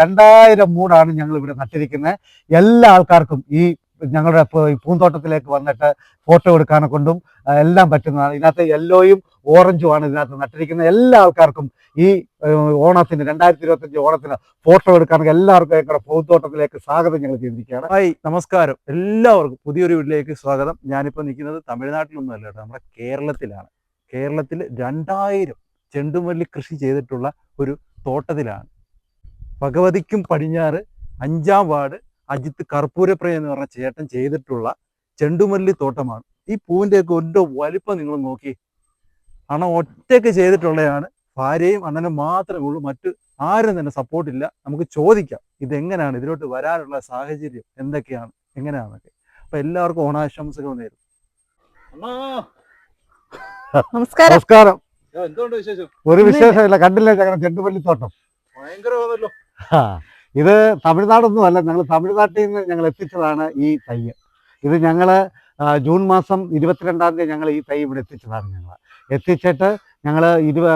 രണ്ടായിരം മൂടാണ് ഞങ്ങൾ ഇവിടെ നട്ടിരിക്കുന്നത്. എല്ലാ ആൾക്കാർക്കും ഈ ഞങ്ങളുടെ പൂന്തോട്ടത്തിലേക്ക് വന്നിട്ട് ഫോട്ടോ എടുക്കാനെ കൊണ്ടും എല്ലാം പറ്റുന്നതാണ്. ഇതിനകത്ത് യെല്ലോയും ഓറഞ്ചും ആണ് ഇതിനകത്ത് നട്ടിരിക്കുന്നത്. എല്ലാ ആൾക്കാർക്കും ഈ ഓണത്തിന് രണ്ടായിരത്തി ഇരുപത്തഞ്ച് ഓണത്തിന് ഫോട്ടോ എടുക്കാനൊക്കെ എല്ലാവർക്കും ഞങ്ങളുടെ പൂന്തോട്ടത്തിലേക്ക് സ്വാഗതം ഞങ്ങൾ ചെയ്തിരിക്കുകയാണ്. ഹായ് നമസ്കാരം. എല്ലാവർക്കും പുതിയൊരു വീട്ടിലേക്ക് സ്വാഗതം. ഞാനിപ്പോൾ നിൽക്കുന്നത് തമിഴ്നാട്ടിലൊന്നും അല്ല കേട്ടോ നമ്മുടെ കേരളത്തിലാണ്. കേരളത്തിൽ രണ്ടായിരം ചെണ്ടുമല്ലി കൃഷി ചെയ്തിട്ടുള്ള ഒരു തോട്ടത്തിലാണ്. ഭഗവതിക്കും പടിഞ്ഞാറ് അഞ്ചാം വാർഡ് അജിത്ത് കർപ്പൂരപ്രയ എന്ന് പറഞ്ഞ ചേട്ടൻ ചെയ്തിട്ടുള്ള ചെണ്ടുമല്ലി തോട്ടമാണ്. ഈ പൂവിന്റെയൊക്കെ ഒന്റെ വലിപ്പം നിങ്ങൾ നോക്കി. അണ ഒറ്റയ്ക്ക് ചെയ്തിട്ടുള്ളതാണ് ഭാര്യയും അണ്ണനും മാത്രമേ ഉള്ളൂ. മറ്റ് ആരും തന്നെ സപ്പോർട്ടില്ല നമുക്ക് ചോദിക്കാം. ഇതെങ്ങനെയാണ്? ഇതിലോട്ട് വരാനുള്ള സാഹചര്യം എന്തൊക്കെയാണ്? എങ്ങനെയാണെന്നൊക്കെ. അപ്പൊ എല്ലാവർക്കും ഓണാശംസകൾ നേരും നമസ്കാരം. നമസ്കാരം. എന്തുകൊണ്ട് വിശേഷം? ഒരു വിശേഷമില്ല. കണ്ടില്ലേ ചെണ്ടുമല്ലി തോട്ടം? ഭയങ്കരമാണല്ലോ. ഇത് തമിഴ്നാടൊന്നും അല്ല ഞങ്ങൾ തമിഴ്നാട്ടിൽ നിന്ന് ഞങ്ങൾ എത്തിച്ചതാണ് ഈ തൈ. ഇത് ഞങ്ങൾ ജൂൺ മാസം ഇരുപത്തിരണ്ടാം തീയതി ഞങ്ങൾ ഈ തൈ ഇവിടെ എത്തിച്ചതാണ് ഞങ്ങൾ എത്തിച്ചിട്ട് ഞങ്ങൾ ഇരുപ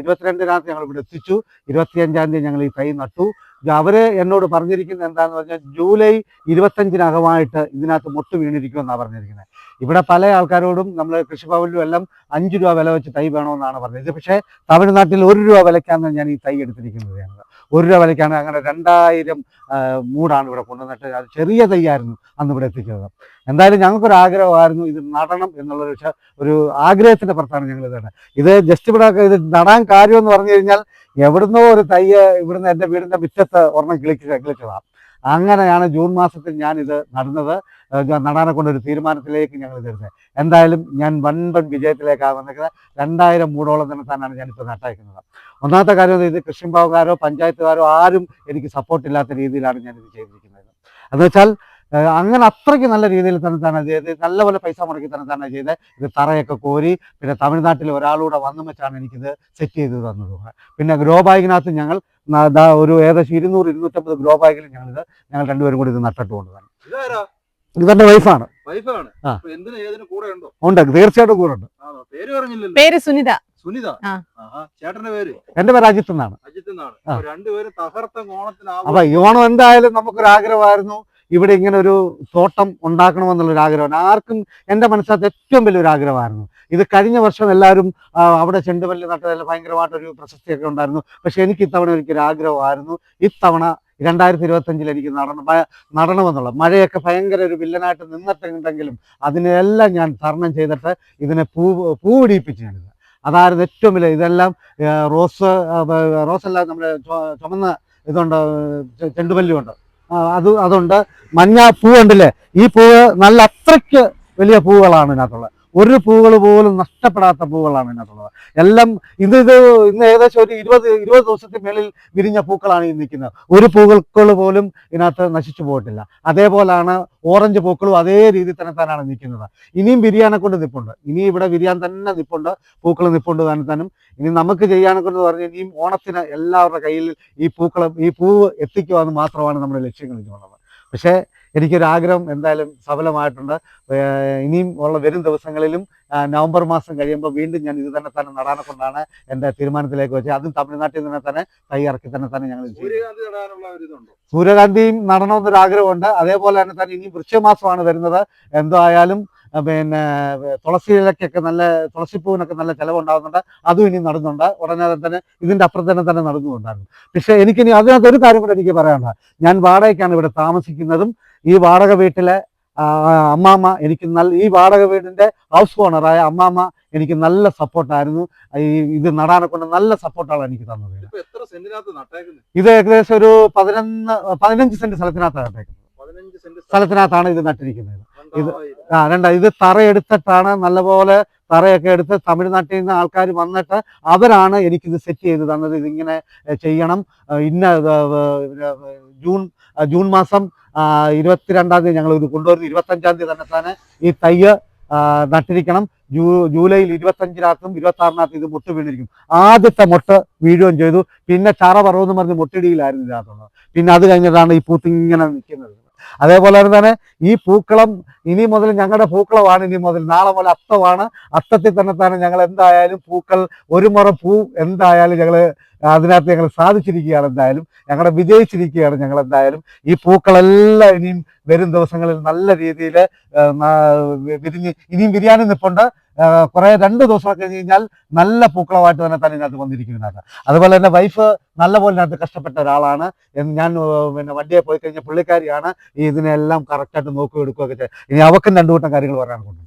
ഇരുപത്തിരണ്ടിനകത്ത് ഞങ്ങൾ ഇവിടെ എത്തിച്ചു. ഇരുപത്തിയഞ്ചാം തീയതി ഞങ്ങൾ ഈ തൈ നട്ടു. അവർ എന്നോട് പറഞ്ഞിരിക്കുന്നത് എന്താന്ന് പറഞ്ഞാൽ ജൂലൈ ഇരുപത്തഞ്ചിനകമായിട്ട് ഇതിനകത്ത് മൊട്ട് വീണിരിക്കുമെന്നാണ് പറഞ്ഞിരിക്കുന്നത്. ഇവിടെ പല ആൾക്കാരോടും നമ്മൾ കൃഷിഭവനിലും എല്ലാം അഞ്ച് രൂപ വില വെച്ച് തൈ വേണമെന്നാണ് പറഞ്ഞത്. പക്ഷേ തമിഴ്നാട്ടിൽ ഒരു രൂപ വിലയ്ക്കാണ് ഞാൻ ഈ തൈ എടുത്തിരിക്കുന്നത് ഒരു രൂപ വിലയ്ക്കാണ് അങ്ങനെ രണ്ടായിരം മൂടാണ് ഇവിടെ കൊണ്ടുവന്നിട്ട് അത് ചെറിയ തൈയായിരുന്നു അന്ന് ഇവിടെ എത്തിച്ചത്. എന്തായാലും ഞങ്ങൾക്കൊരു ആഗ്രഹമായിരുന്നു ഇത് നടണം എന്നുള്ളൊരു ഒരു ആഗ്രഹത്തിന്റെ പുറത്താണ് ഞങ്ങൾ ഇത് ഇത് ജസ്റ്റ് ഇവിടെ ഇത് നടാൻ കാര്യമെന്ന് പറഞ്ഞു കഴിഞ്ഞാൽ എവിടുന്നോ ഒരു തയ്യ് ഇവിടുന്ന് എന്റെ വീടിന്റെ മുറ്റത്ത് ഒരെണ്ണം കിളിച്ച് കിളിച്ചതാണ് അങ്ങനെയാണ് ജൂൺ മാസത്തിൽ ഞാൻ ഇത് നടന്നത് ഒരു നടാനെ കൊണ്ടൊരു തീരുമാനത്തിലേക്ക് ഞങ്ങൾ തരുന്നത് എന്തായാലും ഞാൻ വൻപൻ വിജയത്തിലേക്കാണ് വന്നിരിക്കുന്നത്. രണ്ടായിരം മൂടോളം തന്നെ തന്നെയാണ് ഞാനിപ്പോൾ നട്ടയക്കുന്നത്. ഒന്നാമത്തെ കാര്യം ഇത് കൃഷിഭവൻകാരോ പഞ്ചായത്തുകാരോ ആരും എനിക്ക് സപ്പോർട്ടില്ലാത്ത രീതിയിലാണ് ഞാനിത് ചെയ്തിരിക്കുന്നത്. എന്ന് വെച്ചാൽ അങ്ങനെ അത്രയ്ക്ക് നല്ല രീതിയിൽ തന്നെ തന്നെ ചെയ്ത് നല്ലപോലെ പൈസ മുടക്കി തന്നെ തന്നെ ചെയ്ത്. ഇത് തറയൊക്കെ കോരി പിന്നെ തമിഴ്നാട്ടിൽ ഒരാളൂടെ വന്നു വെച്ചാണ് എനിക്കിത് സെറ്റ് ചെയ്ത് തന്നത്. പിന്നെ ഗ്രോ ബാഗിനകത്ത് ഞങ്ങൾ ഒരു ഏകദേശം ഇരുന്നൂറ് ഇരുന്നൂറ്റമ്പത് ഗ്രോ ബാഗിൽ ഞങ്ങളിത് ഞങ്ങൾ രണ്ടുപേരും കൂടി ഇത് നട്ടിട്ട് കൊണ്ടുവന്നു. ഇതാരാ? ഇതെന്റെ വൈഫാണ് ഉണ്ടോ? ഉണ്ട്. തീർച്ചയായിട്ടും കൂടെ ഉണ്ട്. പേര് സുനിത. സുനിത? ആഹാ. ചേട്ടന്റെ പേര്? എന്റെ പേര് അജിത്ത് എന്നാണ്. അജിത്ത് എന്നാണ്. അപ്പൊ രണ്ടുപേരും തകർത്ത ഓണത്തിനാവും അപ്പൊ ഈ ഓണം എന്തായാലും നമുക്കൊരു ആഗ്രഹമായിരുന്നു ഇവിടെ ഇങ്ങനെ ഒരു തോട്ടം ഉണ്ടാക്കണമെന്നുള്ളൊരു ആഗ്രഹമാണ് ആർക്കും എന്റെ മനസ്സിനകത്ത് ഏറ്റവും വലിയൊരു ആഗ്രഹമായിരുന്നു ഇത് കഴിഞ്ഞ വർഷം എല്ലാവരും അവിടെ ചെണ്ടുമല്ലി നട്ടതിൽ ഭയങ്കരമായിട്ടൊരു പ്രശസ്തിയൊക്കെ ഉണ്ടായിരുന്നു. പക്ഷേ എനിക്ക് ഇത്തവണ എനിക്കൊരു ആഗ്രഹമായിരുന്നു ഇത്തവണ രണ്ടായിരത്തി ഇരുപത്തഞ്ചിൽ എനിക്ക് നടണം നടണമെന്നുള്ള മഴയൊക്കെ ഭയങ്കര ഒരു വില്ലനായിട്ട് നിന്നിട്ടുണ്ടെങ്കിലും അതിനെല്ലാം ഞാൻ തരണം ചെയ്തിട്ട് ഇതിനെ പൂ പൂവിടിയിപ്പിച്ചു അതായിരുന്നു ഏറ്റവും വലിയ ഇതെല്ലാം റോസ് റോസെല്ലാം നമ്മുടെ ചുമന്ന ഇതുണ്ട് ചെണ്ടുമല്ലിയുണ്ട്. അത് അതുണ്ട്. മഞ്ഞ പൂ ഉണ്ടല്ലേ? ഈ പൂവ് നല്ല അത്രയ്ക്ക് വലിയ പൂവുകളാണ് ഇതിനകത്തുള്ളത്. ഒരു പൂവുകൾ പോലും നഷ്ടപ്പെടാത്ത പൂക്കളാണ് ഇതിനകത്തുള്ളത്. എല്ലാം ഇന്ന് ഇത് ഇന്ന് ഏകദേശം ഒരു ഇരുപത് ഇരുപത് ദിവസത്തിന് മേളിൽ വിരിഞ്ഞ പൂക്കളാണ് ഈ നിൽക്കുന്നത്. ഒരു പൂക്കൾ പോലും ഇതിനകത്ത് നശിച്ചു പോയിട്ടില്ല. അതേപോലാണ് ഓറഞ്ച് പൂക്കളും അതേ രീതിയിൽ തന്നെ തന്നെയാണ് നിൽക്കുന്നത്. ഇനിയും ബിരിയാണി കൊണ്ട് നിപ്പുണ്ട്. ഇനി ഇവിടെ വിരിയാൻ തന്നെ നിപ്പുണ്ട്. പൂക്കൾ നിപ്പുണ്ട് തന്നെ തന്നെ ഇനി നമുക്ക് ചെയ്യാനെ കൊണ്ട് പറഞ്ഞ് ഇനിയും ഓണത്തിന് എല്ലാവരുടെ കയ്യിൽ ഈ പൂക്കളും ഈ പൂവ് എത്തിക്കുക എന്ന് മാത്രമാണ് നമ്മുടെ ലക്ഷ്യങ്ങൾ ഇതുള്ളത് പക്ഷേ എനിക്കൊരാഗ്രഹം എന്തായാലും സഫലമായിട്ടുണ്ട്. ഇനിയും ഉള്ള വരും ദിവസങ്ങളിലും നവംബർ മാസം കഴിയുമ്പോൾ വീണ്ടും ഞാൻ ഇത് തന്നെ തന്നെ നടാനെ കൊണ്ടാണ് എന്റെ തീരുമാനത്തിലേക്ക് വെച്ചത്. അതും തമിഴ്നാട്ടിൽ നിന്ന് തന്നെ തയ്യാറക്കി തന്നെ തന്നെ ഞങ്ങൾ സൂര്യകാന്തിയും നടണമെന്നൊരു ആഗ്രഹമുണ്ട് അതേപോലെ തന്നെ തന്നെ ഇനി വൃക്ഷമാസമാണ് വരുന്നത്. എന്തോ ആയാലും ആ, പിന്നെ തുളസിയിലൊക്കെ നല്ല തുളസിപ്പൂവിനൊക്കെ നല്ല ചിലവുണ്ടാകുന്നുണ്ട് അതും ഇനി നടന്നുണ്ട്. ഉടനെ തന്നെ ഇതിന്റെ അപ്പുറത്തന്നെ തന്നെ തന്നെ നടന്നുകൊണ്ടായിരുന്നു പക്ഷെ എനിക്കിനി അതിനകത്ത് ഒരു കാര്യം കൂടെ എനിക്ക് പറയാനുണ്ട്. ഞാൻ വാടകയ്ക്കാണ് ഇവിടെ താമസിക്കുന്നതും ഈ വാടക വീട്ടിലെ അമ്മാമ്മ എനിക്ക് നല്ല ഈ വാടക വീടിന്റെ ഹൗസ് ഓണറായ അമ്മാമ്മ എനിക്ക് നല്ല സപ്പോർട്ടായിരുന്നു. ഈ ഇത് നടാനെ കൊണ്ട് നല്ല സപ്പോർട്ടാണ് എനിക്ക് തന്നത്. ഇത് ഏകദേശം ഒരു പതിനൊന്ന് പതിനഞ്ച് സെന്റ് സ്ഥലത്തിനകത്താണ് നട്ടേക്കുന്നത്. സ്ഥലത്തിനകത്താണ് ഇത് നട്ടിരിക്കുന്നത്. ഇത്. ആ രണ്ട ഇത് തറ എടുത്തിട്ടാണ് നല്ലപോലെ തറയൊക്കെ എടുത്ത് തമിഴ്നാട്ടിൽ നിന്ന് ആൾക്കാർ വന്നിട്ട് അവരാണ് എനിക്കിത് സെറ്റ് ചെയ്ത് തന്നത്. ഇതിങ്ങനെ ചെയ്യണം. ഇന്ന ജൂൺ ജൂൺ മാസം ഇരുപത്തിരണ്ടാം തീയതി ഞങ്ങൾ ഇത് കൊണ്ടുവരുന്നു. ഇരുപത്തഞ്ചാം തീയതി തന്നെ തന്നെ ഈ തയ്യ് നട്ടിരിക്കണം. ജൂ ജൂലൈയിൽ ഇരുപത്തഞ്ചിനകത്തും ഇരുപത്തി ആറിനകത്തും ഇത് മുട്ട് വീണിരിക്കും. ആദ്യത്തെ മുട്ട് വീഴുകയും ചെയ്തു. പിന്നെ ചറ പറവെന്ന് പറഞ്ഞ് മുട്ടിടിയിലായിരുന്നു ഇതിനകത്തുള്ളത്. പിന്നെ അത് കഴിഞ്ഞിട്ടാണ് ഈ പൂത്തിങ്ങനെ നിൽക്കുന്നത്. അതേപോലെ തന്നെ ഈ പൂക്കളം ഇനി മുതൽ ഞങ്ങളുടെ പൂക്കളമാണ് ഇനി മുതൽ. നാളെ മുതൽ അത്തമാണ്. അത്തത്തിൽ തന്നെ തന്നെ ഞങ്ങൾ എന്തായാലും പൂക്കൾ ഒരു മുറ പൂ എന്തായാലും ഞങ്ങൾ അതിനകത്ത് ഞങ്ങൾ സാധിച്ചിരിക്കുകയാണ് എന്തായാലും. ഞങ്ങളെ വിജയിച്ചിരിക്കുകയാണ് ഞങ്ങൾ എന്തായാലും. ഈ പൂക്കളെല്ലാം ഇനിയും വരും ദിവസങ്ങളിൽ നല്ല രീതിയിൽ വിരിഞ്ഞ് ഇനിയും ബിരിയാണി നിൽപ്പുണ്ട് കുറെ രണ്ട് ദിവസമൊക്കെ കഴിഞ്ഞ് കഴിഞ്ഞാൽ നല്ല പൂക്കളമായിട്ട് തന്നെ തന്നെ ഇതിനകത്ത് വന്നിരിക്കുന്നതാണ്. അതുപോലെ തന്നെ വൈഫ് നല്ല പോലെ കഷ്ടപ്പെട്ട ഒരാളാണ്. ഞാൻ പിന്നെ വണ്ടിയെ പോയി കഴിഞ്ഞ പുള്ളിക്കാരിയാണ് ഈ ഇതിനെല്ലാം കറക്റ്റായിട്ട് നോക്കി എടുക്കുകയൊക്കെ ചെയ്യുക ഇനി അവക്കും രണ്ടു കൂട്ടം കാര്യങ്ങൾ പറയാൻ കൊണ്ടുണ്ട്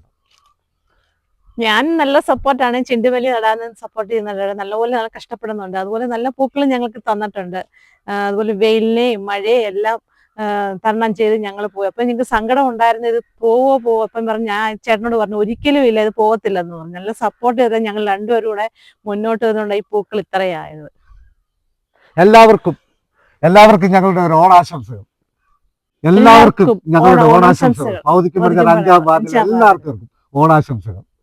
ഞാൻ നല്ല സപ്പോർട്ടാണ്. ചെണ്ടുമല്ലി നടാൻ സപ്പോർട്ട് ചെയ്യുന്നുണ്ട് നല്ലപോലെ നല്ല കഷ്ടപ്പെടുന്നുണ്ട്. അതുപോലെ നല്ല പൂക്കളും ഞങ്ങൾക്ക് തന്നിട്ടുണ്ട്. അതുപോലെ വെയിലിനെയും മഴയും എല്ലാം തരണം ചെയ്ത് ഞങ്ങൾ പോയി. അപ്പൊ ഞങ്ങൾക്ക് സങ്കടം ഉണ്ടായിരുന്നു. ഇത് പോവോ പോവോ. അപ്പം പറഞ്ഞു ഞാൻ ചേട്ടനോട് പറഞ്ഞു ഒരിക്കലും ഇല്ല ഇത് പോകത്തില്ലെന്ന് പറഞ്ഞു. നല്ല സപ്പോർട്ട് ചെയ്താൽ ഞങ്ങൾ രണ്ടുപേരും കൂടെ മുന്നോട്ട് വന്നുകൊണ്ട് ഈ പൂക്കൾ ഇത്രയായത്. എല്ലാവർക്കും എല്ലാവർക്കും ഞങ്ങളുടെ ഒരു ഓണാശംസകൾ. എല്ലാവർക്കും ഞങ്ങളുടെ ഓണാശംസകൾ. ഭൗതികം എല്ലാവർക്കും ഓണാശംസകൾ.